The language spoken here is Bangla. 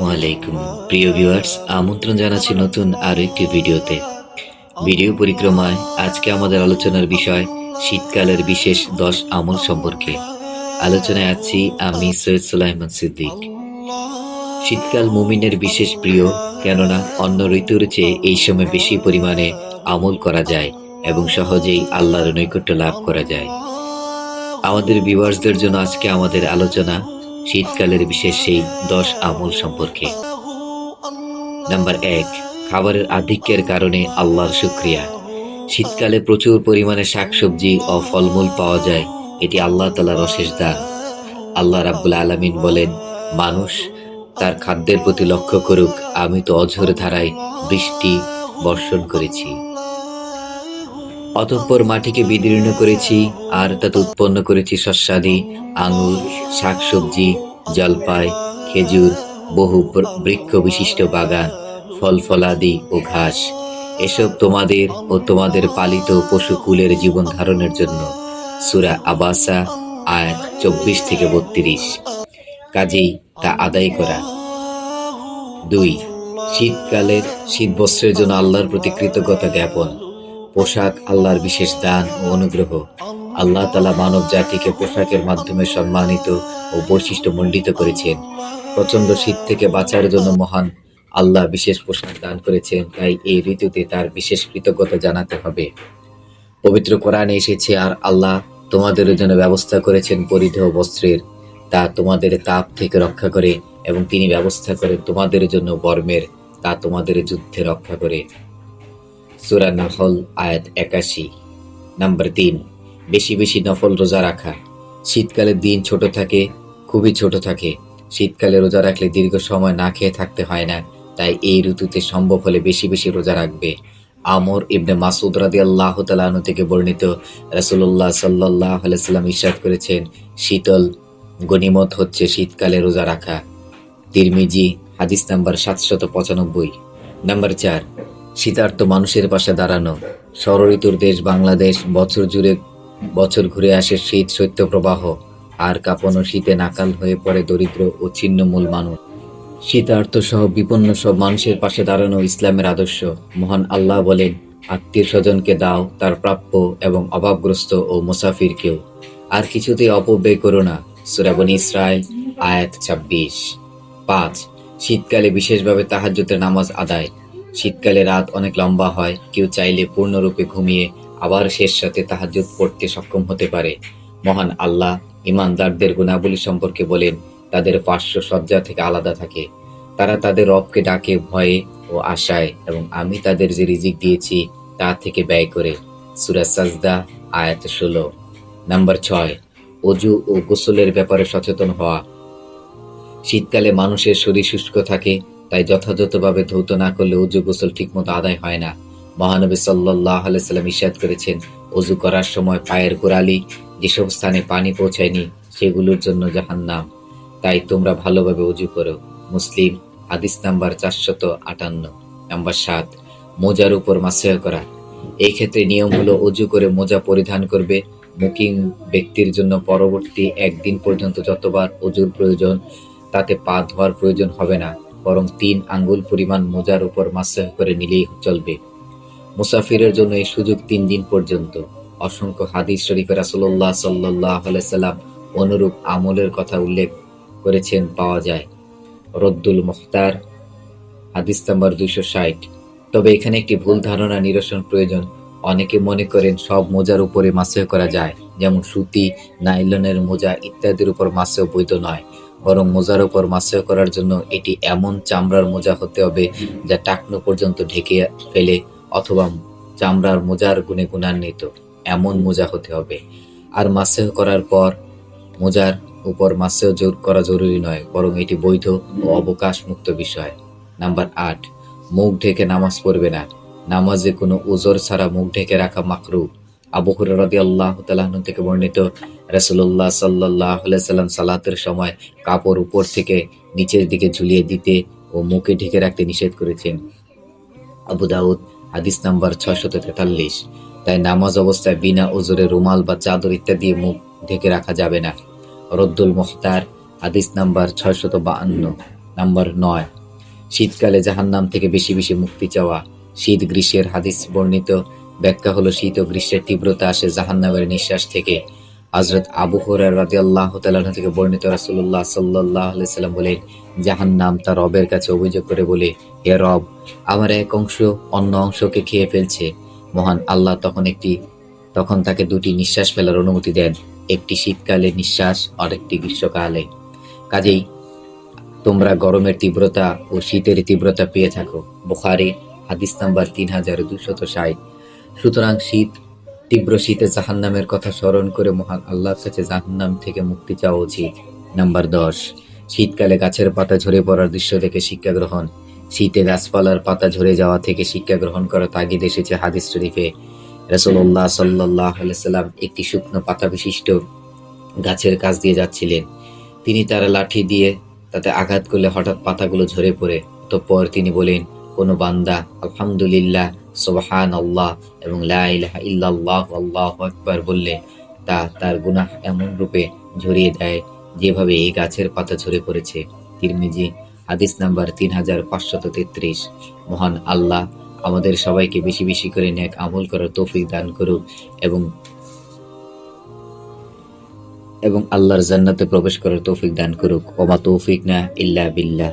ওয়ালাইকুম। প্রিয় ভিউয়ার্স আমন্ত্রণ জানাচ্ছি নতুন আরও একটি ভিডিওতে। ভিডিও পরিক্রমায় আজকে আমাদের আলোচনার বিষয় শীতকালের বিশেষ দশ আমল সম্পর্কে। আলোচনায় আছি আমি সৈয়দ সুলাইমান সিদ্দিক। শীতকাল মুমিনের বিশেষ প্রিয় কেননা অন্য ঋতুর চেয়ে এই সময় বেশি পরিমাণে আমল করা যায় এবং সহজেই আল্লাহর নৈকট্য লাভ করা যায়। আমাদের ভিউয়ার্সদের জন্য আজকে আমাদের আলোচনা শীতকালের বিশেষ সেই দশ আমল সম্পর্কে। নাম্বার এক, খাবারের আধিক্যের কারণে আল্লাহর শুক্রিয়া। শীতকালে প্রচুর পরিমাণে শাকসবজি ও ফলমূল পাওয়া যায়, এটি আল্লাহ তালার অশেষ দান। আল্লাহ রাব্বুল আলামিন বলেন, মানুষ তার খাদ্যের প্রতি লক্ষ্য করুক, আমি তো অঝোর ধারায় বৃষ্টি বর্ষণ করেছি। অতঃপর মাটিকে বিদীর্ণ করেছি, আর তাতে উৎপন্ন করেছি শস্যাদি, আঙুর, শাকসবজি, জলপাই, খেজুর, বহু বৃক্ষ বিশিষ্ট বাগান, ফল ফলাদি ও ঘাস। এসব তোমাদের ও তোমাদের পালিত পশুকুলের জীবন ধারণের জন্য। সুরা আবাসা, আয়াত চব্বিশ থেকে বত্রিশ। কাজেই তা আদায় করা। দুই, শীতকালের শীত বস্ত্রের জন্য আল্লাহর প্রতি কৃতজ্ঞতা জ্ঞাপন। পোশাক, আল্লাহর বিশেষ দান ও অনুগ্রহ। আল্লাহ তালা মানব জাতিকে পোশাকের মাধ্যমে সম্মানিত ও বৈশিষ্ট্য মণ্ডিত করেছেন। প্রচণ্ড শীত থেকে বাঁচার জন্য মহান আল্লাহ বিশেষ পোশাক দান করেছেন, তাই এই ঋতুতে তার বিশেষ কৃতজ্ঞতা জানাতে হবে। পবিত্র কোরআনে এসেছে, আর আল্লাহ তোমাদের জন্য ব্যবস্থা করেছেন পরিধেয় বস্ত্রের, তা তোমাদের তাপ থেকে রক্ষা করে এবং তিনি ব্যবস্থা করেন তোমাদের জন্য বর্মের, তা তোমাদের যুদ্ধে রক্ষা করে। সুরা নফল আয়াত একাশি। নাম্বার তিন, বেশি বেশি নফল রোজা রাখা। শীতকালে দিন ছোট থাকে, খুবই ছোট থাকে। শীতকালে রোজা রাখলে দীর্ঘ সময় না খেয়ে থাকতে হয় না, তাই এই ঋতুতে সম্ভব হলে বেশি বেশি রোজা রাখবে। আমর ইবনে মাসুদ রাদি আল্লাহ তালাহন থেকে বর্ণিত রাসুল্লাহ সাল্লাহ আলাইসাল্লাম ইরশাদ করেছেন, শীতল গনিমত হচ্ছে শীতকালে রোজা রাখা। তিরমিজি, হাদিস নাম্বার সাতশত পঁচানব্বই। নাম্বার চার শীতার্থ মানুষের পাশে দাঁড়ানো। ষড় ঋতুর দেশ বাংলাদেশ, বছর জুড়ে বছর ঘুরে আসে শীত শৈত্য প্রবাহ আর কাঁপানো শীতে নাকাল হয়ে পড়ে দরিদ্র ও ছিন্নমূল মানুষ। শীতার্থ সহ বিপন্ন সব মানুষের পাশে দাঁড়ানো ইসলামের আদর্শ। মহান আল্লাহ বলেন, আত্মীয় স্বজনকে দাও, তার প্রাপ্য এবং অভাবগ্রস্ত ও মুসাফিরকেও আর কিছুতেই অপব্যয় করো না। সুরাবনী ইসরায়েল আয়াত ছাব্বিশ। পাঁচ, শীতকালে বিশেষভাবে তাহাজ্জুদের নামাজ আদায়। শীতকালে রাত অনেক লম্বা হয়, কেউ চাইলে পূর্ণরূপে ঘুমিয়ে আবার শেষ সাথে তাহাজ্জুদ পড়তে সক্ষম হতে পারে। মহান আল্লাহ ইমানদারদের গুণাবলী সম্পর্কে বলেন, তাদের পার্শ্ব সজ্জা থেকে আলাদা থাকে। তারা তাদের রবকে ডাকে ভয়ে ও আশায়, এবং আমি তাদের যে রিজিক দিয়েছি তা থেকে ব্যয় করে। সুরা সাজদা, আয়াত ষোলো। নাম্বার ছয়, অজু ও গোসলের ব্যাপারে সচেতন হওয়া। শীতকালে মানুষের শরীর শুষ্ক থাকে তাই যথাযথভাবে ধৌত না করলে অজু গোসল ঠিকমতো আদায় হয় না। মহানবী সাল্লাহ আলাইসাল্লাম ইশাদ করেছেন, অজু করার সময় পায়ের গোড়ালি যেসব স্থানে পানি পৌঁছায়নি সেগুলোর জন্য জাহান্নাম। তাই তোমরা ভালোভাবে অজু করো। মুসলিম, হাদিস নাম্বার চারশত আটান্ন, নাম্বার সাত, মোজার উপর মাসেহ করা। এই ক্ষেত্রে নিয়ম হলো অজু করে মোজা পরিধান করবে। মুকিং ব্যক্তির জন্য পরবর্তী একদিন পর্যন্ত যতবার অজুর প্রয়োজন, তাতে পা ধোয়ার প্রয়োজন হবে না। বরং তিন আঙ্গুল পরিমাণ মোজার উপর মাসেহ করে নিলেই চলবে। মুসাফিরের জন্য এই সুযোগ তিন দিন পর্যন্ত। অসংখ্য হাদিস শরীফে রাসুল্লাহ সাল্লাহ সাল্লাম অনুরূপ আমলের কথা উল্লেখ করেছেন, পাওয়া যায়। রদ্দুল মুখতার, হাদিস নাম্বার দুইশো ষাট। তবে এখানে একটি ভুল ধারণা, নিরসন প্রয়োজন। অনেকে মনে করেন সব মোজার উপরে মাসেহ করা যায়, যেমন সুতি, নাইলনের মোজা ইত্যাদির উপর মাসেও বৈধ নয়। বরং মোজার উপর মাসেহ করার জন্য এটি এমন চামড়ার মোজা হতে হবে যা টাকনো পর্যন্ত ঢেকে ফেলে অথবা চামড়ার মোজার গুণে গুণান্বিত। এমন মোজা হতে হবে। আর মাসেহ করার পর মোজার উপর মাসেহ জোর করা জরুরি নয়, বরং এটি বৈধ ও অবকাশ মুক্ত বিষয়। নাম্বার আট, মুখ ঢেকে নামাজ পড়বে না। নামাজে কোনো উজর ছাড়া মুখ ঢেকে রাখা মাকরু আবু হুরারদি আল্লাহ তালাহন থেকে বর্ণিত রাসুল্লাহ সাল্লাহ সাল্লাম সালাতের সময় কাপড় উপর থেকে নিচের দিকে ঝুলিয়ে দিতে ও মুখে ঢেকে রাখতে নিষেধ করেছেন। আবু দাউদ, হাদিস নাম্বার ছয়শত তেতাল্লিশ। তাই নামাজ অবস্থায় বিনা ওজরে রুমাল বা চাদর ইত্যাদি মুখ ঢেকে রাখা যাবে না। রদ্দুল মুখতার, হাদিস নাম্বার ছয়শত বাহান্ন, নাম্বার নয়। শীতকালে জাহান্নাম থেকে বেশি বেশি মুক্তি চাওয়া শীত গ্রীষ্মের হাদিস বর্ণিত ব্যাখ্যা হলো শীত ও গ্রীষ্মের তীব্রতা আসে জাহান্নামের নিঃশ্বাস থেকে। হজরত আবু হরার রাজি আল্লাহ থেকে বর্ণিত রাসুল্লাহ সাল্লাহ সাল্লাম বলেন, জাহান্নাম তার রবের কাছে অভিযোগ করে বলে, হে রব, আমার এক অংশ অন্য অংশকে খেয়ে ফেলছে। মহান আল্লাহ তখন একটি, তখন তাকে দুটি নিঃশ্বাস ফেলার অনুমতি দেন, একটি শীতকালে নিঃশ্বাস আর একটি গ্রীষ্মকালে। কাজেই তোমরা গরমের তীব্রতা ও শীতের তীব্রতা পেয়ে থাকো। বুখারি, হাদিস নাম্বার তিন হাজার দুশত ষাট। সুতরাং শীত, তীব্র শীতে জাহান্নামের কথা স্মরণ করে মহান আল্লাহর কাছে জাহান্নাম থেকে মুক্তি চাওয়া উচিত। নাম্বার দশ, শীতকালে গাছের পাতা ঝরে পড়ার দৃশ্য থেকে শিক্ষা গ্রহণ। শীতে গাছপালার পাতা ঝরে যাওয়া থেকে শিক্ষা গ্রহণ করা তাগিদ এসেছে হাদিস শরীফে। রসুল্লাহ সাল্লাহ সাল্লাম একটি শুকনো পাতা বিশিষ্ট গাছের কাছ দিয়ে যাচ্ছিলেন। তিনি তার লাঠি দিয়ে তাতে আঘাত করলে হঠাৎ পাতাগুলো ঝরে পড়ে। অতঃপর তিনি বলেন কোনো বান্দা, আলহামদুলিল্লাহ সুবহান আল্লাহ এবং লা ইলাহা ইল্লাল্লাহ, আল্লাহু বললে তা তার গুনাহ এমন রূপে ঝরিয়ে দেয় যেভাবে এই গাছের পাতা ঝরে পড়েছে। তিরমিজি, হাদিস নাম্বার তিন হাজার পাঁচশত তেত্রিশ। মহান আল্লাহ, আমাদের সবাইকে বেশি বেশি করে নেক আমল করার তৌফিক দান করুক এবং এবং আল্লাহর জান্নাতে প্রবেশ করার তৌফিক দান করুক। ওমা তৌফিক না ইল্লা বিল্লাহ।